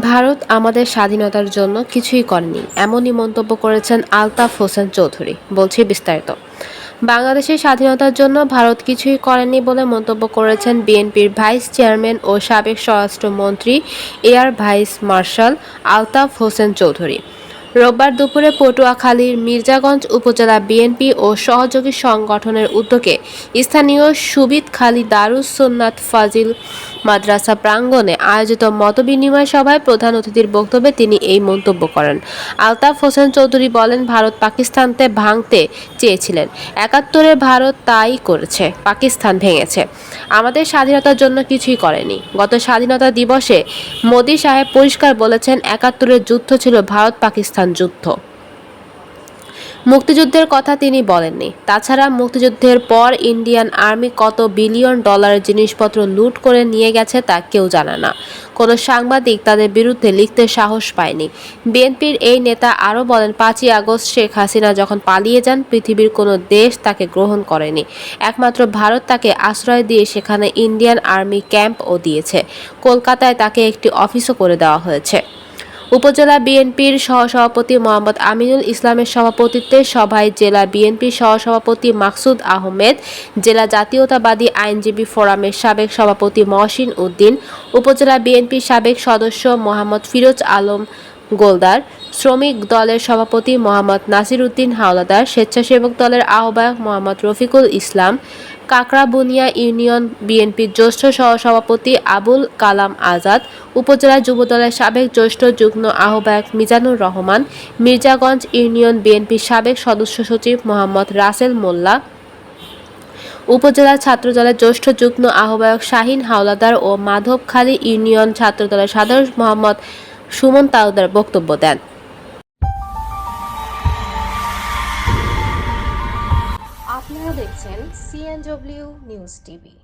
ভারত আমাদের স্বাধীনতার জন্য কিছুই করেনি, এমনই মন্তব্য করেছেন আলতাফ হোসেন চৌধুরী, বলছি বিস্তারিত। বাংলাদেশের স্বাধীনতার জন্য ভারত কিছুই করেনি বলে মন্তব্য করেছেন বিএনপির ভাইস চেয়ারম্যান ও সাবেক স্বরাষ্ট্রমন্ত্রী air vice marshal Altaf Hossain Chowdhury. রোববার দুপুরে পটুয়াখালীর মির্জাগঞ্জ উপজেলা বিএনপি ও সহযোগী সংগঠনের উদ্যোগে স্থানীয় সুবিদখালী দারুস সুন্নাত ফাজিল মাদ্রাসা প্রাঙ্গণে আয়োজিত মতবিনিময় সভায় প্রধান অতিথির বক্তব্যে তিনি এই মন্তব্য করেন। আলতাফ হোসেন চৌধুরী বলেন, ভারত পাকিস্তানতে ভাঙতে চেয়েছিলেন। একাত্তরে ভারত তাই করেছে, পাকিস্তান ভেঙেছে। আমাদের স্বাধীনতার জন্য কিছুই করেনি। গত স্বাধীনতা দিবসে মোদি সাহেব পরিষ্কার বলেছেন, একাত্তরের যুদ্ধ ছিল ভারত পাকিস্তান যুদ্ধ। মুক্তিযুদ্ধের কথা তিনি বলেননি। তাছাড়া মুক্তিযুদ্ধের পর ইন্ডিয়ান আর্মি কত বিলিয়ন ডলারের জিনিসপত্র লুট করে নিয়ে গেছে তা কেউ জানে না। কোনো সাংবাদিক তাদের বিরুদ্ধে লিখতে সাহস পায়নি। বিএনপির এই নেতা আরও বলেন, পাঁচই আগস্ট শেখ হাসিনা যখন পালিয়ে যান, পৃথিবীর কোনো দেশ তাকে গ্রহণ করেনি। একমাত্র ভারত তাকে আশ্রয় দিয়ে সেখানে ইন্ডিয়ান আর্মি ক্যাম্পও দিয়েছে। কলকাতায় তাকে একটি অফিসও করে দেওয়া হয়েছে। উপজেলা বিএনপির সহসভাপতি মোহাম্মদ আমিনুল ইসলামের সভাপতিত্বে সভায় জেলা বিএনপির সহসভাপতি মাকসুদ আহমেদ, জেলা জাতীয়তাবাদী আইনজীবী ফোরামের সাবেক সভাপতি মহসিন উদ্দিন, উপজেলা বিএনপির সাবেক সদস্য মোহাম্মদ ফিরোজ আলম গোলদার। শ্রমিক দলের সভাপতি মোহাম্মদ নাসির উদ্দিন হাওলাদার, স্বেচ্ছাসেবক দলের আহ্বায়ক মোহাম্মদ রফিকুল ইসলাম, কাকরাবুনিয়া ইউনিয়ন বিএনপির জ্যেষ্ঠ সহসভাপতি আবুল কালাম আজাদ, উপজেলা যুবদলের সাবেক জ্যেষ্ঠ যুগ্ম আহ্বায়ক মিজানুর রহমান, মির্জাগঞ্জ ইউনিয়ন বিএনপির সাবেক সদস্য সচিব মোহাম্মদ রাসেল মোল্লা, উপজেলা ছাত্রদলের জ্যেষ্ঠ যুগ্ম আহ্বায়ক শাহিন হাওলাদার ও মাধবখালী ইউনিয়ন ছাত্রদলের সাধারণ মোহাম্মদ সুমন তালুদার বক্তব্য দেন। আপনারা দেখছেন সিএনডব্লিউ নিউজ টিভি